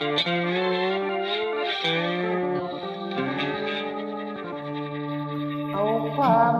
เอาความ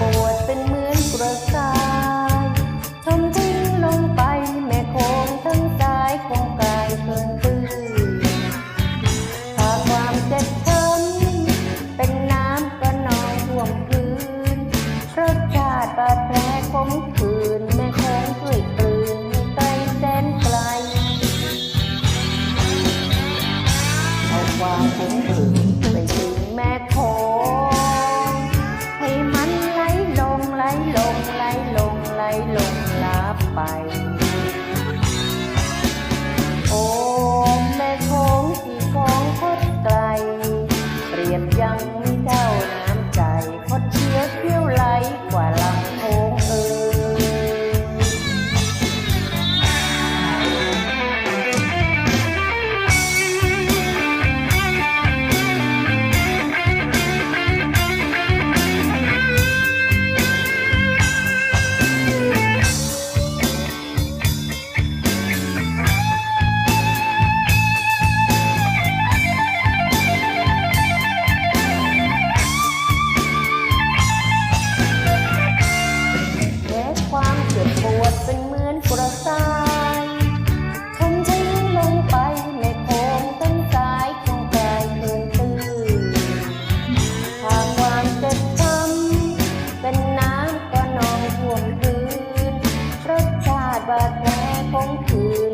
ปวดเป็นเหมือนกระสายชมทิ้งลงไปแม่โคงทั้งสายของกายเพิ่ตื้นหาความเจ็บช้ำเป็นน้ำก็นองท่วมพื้นรสชาติบาดแผลขมขืนแม่โคงช่ยตื่นไกลแสนไกลเอาความขมขื่นไปถึงแม่ ไลลงไหลลงลาไป Home.